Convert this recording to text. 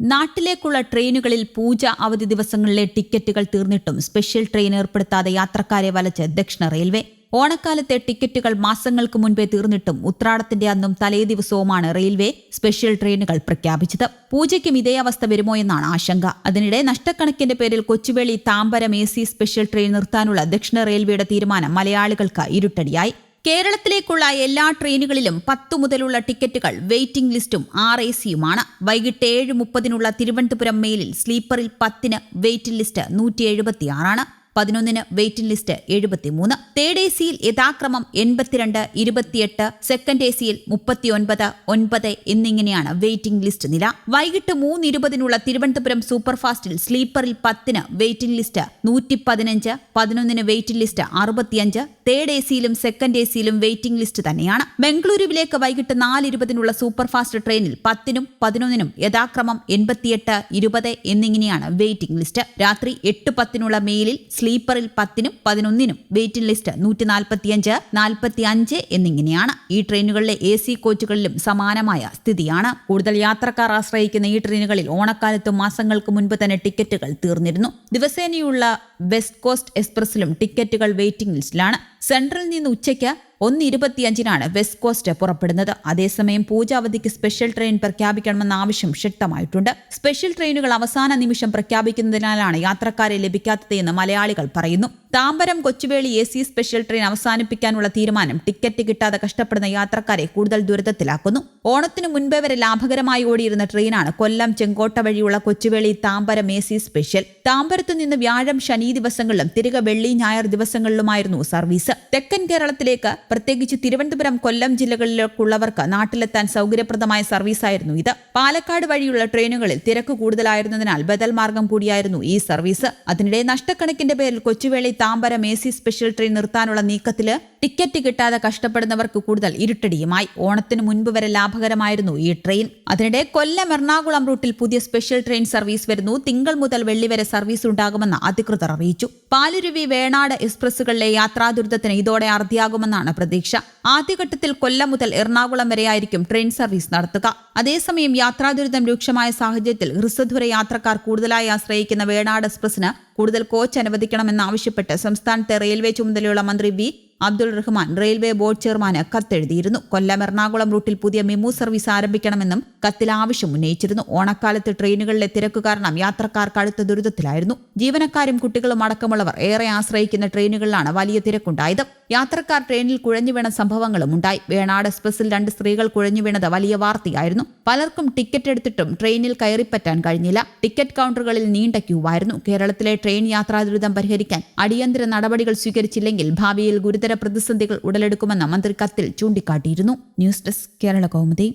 നാട്ടിലേക്കുള്ള ട്രെയിനുകളിൽ പൂജ അവധി ദിവസങ്ങളിലെ ടിക്കറ്റുകൾ തീർന്നിട്ടും സ്പെഷ്യൽ ട്രെയിൻ ഏർപ്പെടുത്താതെ യാത്രക്കാരെ വലച്ച് ദക്ഷിണ റെയിൽവേ. ഓണക്കാലത്തെ ടിക്കറ്റുകൾ മാസങ്ങൾക്ക് മുൻപേ തീർന്നിട്ടും ഉത്രാടത്തിന്റെ അന്നും തലേ ദിവസവുമാണ് റെയിൽവേ സ്പെഷ്യൽ ട്രെയിനുകൾ പ്രഖ്യാപിച്ചത്. പൂജയ്ക്കും ഇതേ അവസ്ഥ വരുമോ എന്നാണ് ആശങ്ക. അതിനിടെ നഷ്ടക്കണക്കിന്റെ പേരിൽ Kochuveli Tambaram A special train നിർത്താനുള്ള ദക്ഷിണ റെയിൽവേയുടെ തീരുമാനം മലയാളികൾക്ക് ഇരുട്ടടിയായി. കേരളത്തിലേക്കുള്ള എല്ലാ ട്രെയിനുകളിലും പത്തു മുതലുള്ള ടിക്കറ്റുകൾ വെയിറ്റിംഗ് ലിസ്റ്റും ആർ എ സിയുമാണ് വൈകിട്ട് ഏഴ് മുപ്പതിനുള്ള തിരുവനന്തപുരം മെയിലിൽ സ്ലീപ്പറിൽ പത്തിന് വെയിറ്റിംഗ് ലിസ്റ്റ് നൂറ്റി എഴുപത്തിയാറാണ് പതിനൊന്നിന് വെയിറ്റിംഗ് ലിസ്റ്റ് എഴുപത്തിമൂന്ന്. തേർഡ് എ സിയിൽ യഥാക്രമം എൺപത്തിരണ്ട് ഇരുപത്തിയെട്ട് സെക്കൻഡ് എ സിയിൽ മുപ്പത്തിയൊൻപത് ഒൻപത് എന്നിങ്ങനെയാണ് വെയിറ്റിംഗ് ലിസ്റ്റ് നില. വൈകിട്ട് മൂന്ന് ഇരുപതിനുള്ള തിരുവനന്തപുരം സൂപ്പർഫാസ്റ്റിൽ സ്ലീപ്പറിൽ പത്തിന് വെയിറ്റിംഗ് ലിസ്റ്റ് നൂറ്റി പതിനഞ്ച് പതിനൊന്നിന് വെയിറ്റിംഗ് ലിസ്റ്റ് അറുപത്തിയഞ്ച് തേർഡ് എ സിയിലും സെക്കൻഡ് എ സിയിലും വെയിറ്റിംഗ് ലിസ്റ്റ് തന്നെയാണ്. ബംഗളൂരുവിലേക്ക് വൈകിട്ട് നാല് ഇരുപതിനുള്ള സൂപ്പർഫാസ്റ്റ് ട്രെയിനിൽ പത്തിനും പതിനൊന്നിനും യഥാക്രമം എൺപത്തിയെട്ട് ഇരുപത് എന്നിങ്ങനെയാണ് വെയിറ്റിംഗ് ലിസ്റ്റ് രാത്രി എട്ട് പത്തിനുള്ള മെയിലിൽ സ്ലീപ്പറിൽ പത്തിനും പതിനൊന്നിനും വെയിറ്റിംഗ് ലിസ്റ്റ് നൂറ്റി നാൽപ്പത്തിയഞ്ച് നാൽപ്പത്തി അഞ്ച് എന്നിങ്ങനെയാണ്. ഈ ട്രെയിനുകളിലെ എ സി കോച്ചുകളിലും സമാനമായ സ്ഥിതിയാണ്. കൂടുതൽ യാത്രക്കാർ ആശ്രയിക്കുന്ന ഈ ട്രെയിനുകളിൽ ഓണക്കാലത്തും മാസങ്ങൾക്ക് മുൻപ് തന്നെ ടിക്കറ്റുകൾ തീർന്നിരുന്നു. ദിവസേനയുള്ള വെസ്റ്റ് കോസ്റ്റ് എക്സ്പ്രസിലും ടിക്കറ്റുകൾ വെയിറ്റിംഗ് ലിസ്റ്റിലാണ് സെൻട്രലിൽ നിന്ന് ഉച്ചയ്ക്ക് ഒന്ന് ഇരുപത്തിയഞ്ചിനാണ് വെസ്റ്റ് കോസ്റ്റ് പുറപ്പെടുന്നത്. അതേസമയം പൂജാവധിക്ക് സ്പെഷ്യൽ ട്രെയിൻ പ്രഖ്യാപിക്കണമെന്ന ആവശ്യം ശക്തമായിട്ടുണ്ട്. സ്പെഷ്യൽ ട്രെയിനുകൾ അവസാന നിമിഷം പ്രഖ്യാപിക്കുന്നതിനാലാണ് യാത്രക്കാരെ ലഭിക്കാത്തതെന്ന് മലയാളികൾ പറയുന്നു. Tambaram Kochuveli A C special train അവസാനിപ്പിക്കാനുള്ള തീരുമാനം ടിക്കറ്റ് കിട്ടാതെ കഷ്ടപ്പെടുന്ന യാത്രക്കാരെ കൂടുതൽ ദുരിതത്തിലാക്കുന്നു. ഓണത്തിന് മുൻപേ വരെ ലാഭകരമായി ഓടിയിരുന്ന ട്രെയിനാണ് കൊല്ലം ചെങ്കോട്ട വഴിയുള്ള Kochuveli Tambaram A C special. താമ്പരത്തു നിന്ന് വ്യാഴം ശനി ദിവസങ്ങളിലും തിരികെ വെള്ളി ഞായർ ദിവസങ്ങളിലുമായിരുന്നു സർവീസ്. തെക്കൻ കേരളത്തിലേക്ക് പ്രത്യേകിച്ച് തിരുവനന്തപുരം കൊല്ലം ജില്ലകളിലേക്കുള്ളവർക്ക് നാട്ടിലെത്താൻ സൗകര്യപ്രദമായ സർവീസായിരുന്നു ഇത്. പാലക്കാട് വഴിയുള്ള ട്രെയിനുകളിൽ തിരക്ക് കൂടുതലായിരുന്നതിനാൽ ബദൽ മാർഗം കൂടിയായിരുന്നു ഈ സർവീസ്. അതിനിടെ നഷ്ടക്കണക്കിന്റെ പേരിൽ Kochuveli Tambaram A C special train നിർത്താനുള്ള നീക്കത്തിൽ ടിക്കറ്റ് കിട്ടാതെ കഷ്ടപ്പെടുന്നവർക്ക് കൂടുതൽ ഇരുട്ടടിയുമായി. ഓണത്തിന് മുൻപ് വരെ ലാഭകരമായിരുന്നു ഈ ട്രെയിൻ. അതിനിടെ കൊല്ലം എറണാകുളം റൂട്ടിൽ പുതിയ സ്പെഷ്യൽ ട്രെയിൻ സർവീസ് വരുന്നു. തിങ്കൾ മുതൽ വെള്ളി വരെ സർവീസ് ഉണ്ടാകുമെന്ന് അധികൃതർ അറിയിച്ചു. പാലുരുവി വേണാട് എക്സ്പ്രസുകളിലെ യാത്രാ ദുരിതത്തിന് ഇതോടെ അറുതിയാകുമെന്നാണ് പ്രതീക്ഷ. ആദ്യഘട്ടത്തിൽ കൊല്ലം മുതൽ എറണാകുളം വരെയായിരിക്കും ട്രെയിൻ സർവീസ് നടത്തുക. അതേസമയം യാത്രാ ദുരിതം രൂക്ഷമായ സാഹചര്യത്തിൽ ഹ്രസ്വദൂര യാത്രക്കാർ കൂടുതലായി ആശ്രയിക്കുന്ന വേണാട് എക്സ്പ്രസിന് കൂടുതൽ കോച്ച് അനുവദിക്കണമെന്നാവശ്യപ്പെട്ട് സംസ്ഥാനത്തെ റെയിൽവേ ചുമതലയുള്ള മന്ത്രി V. Abdul Rahman railway board ചെയർമാന് കത്തെഴുതിയിരുന്നു. കൊല്ലം എറണാകുളം റൂട്ടിൽ പുതിയ മെമു സർവീസ് ആരംഭിക്കണമെന്നും കത്തിൽ ആവശ്യം ഉന്നയിച്ചിരുന്നു. ഓണക്കാലത്ത് ട്രെയിനുകളിലെ തിരക്ക് കാരണം യാത്രക്കാർ കടുത്ത ദുരിതത്തിലായിരുന്നു. ജീവനക്കാരും കുട്ടികളും അടക്കമുള്ളവർ ഏറെ ആശ്രയിക്കുന്ന ട്രെയിനുകളിലാണ് വലിയ തിരക്കുണ്ടായത്. യാത്രക്കാർ ട്രെയിനിൽ കുഴഞ്ഞു വീണ സംഭവങ്ങളും ഉണ്ടായി. വേണാട് എക്സ്പ്രസിൽ രണ്ട് സ്ത്രീകൾ കുഴഞ്ഞു വീണത് വലിയ വാർത്തയായിരുന്നു. പലർക്കും ടിക്കറ്റ് എടുത്തിട്ടും ട്രെയിനിൽ കയറിപ്പറ്റാൻ കഴിഞ്ഞില്ല. ടിക്കറ്റ് കൗണ്ടറുകളിൽ നീണ്ട ക്യൂവായിരുന്നു. കേരളത്തിലെ ട്രെയിൻ യാത്രാ ദുരിതം പരിഹരിക്കാൻ അടിയന്തര നടപടികൾ സ്വീകരിച്ചില്ലെങ്കിൽ ഭാവിയിൽ ഗുരുതര പ്രതിസന്ധികൾ ഉടലെടുക്കുമെന്ന് മന്ത്രി കത്തിൽ ചൂണ്ടിക്കാട്ടിയിരുന്നു. News desk Kerala Kaumudi.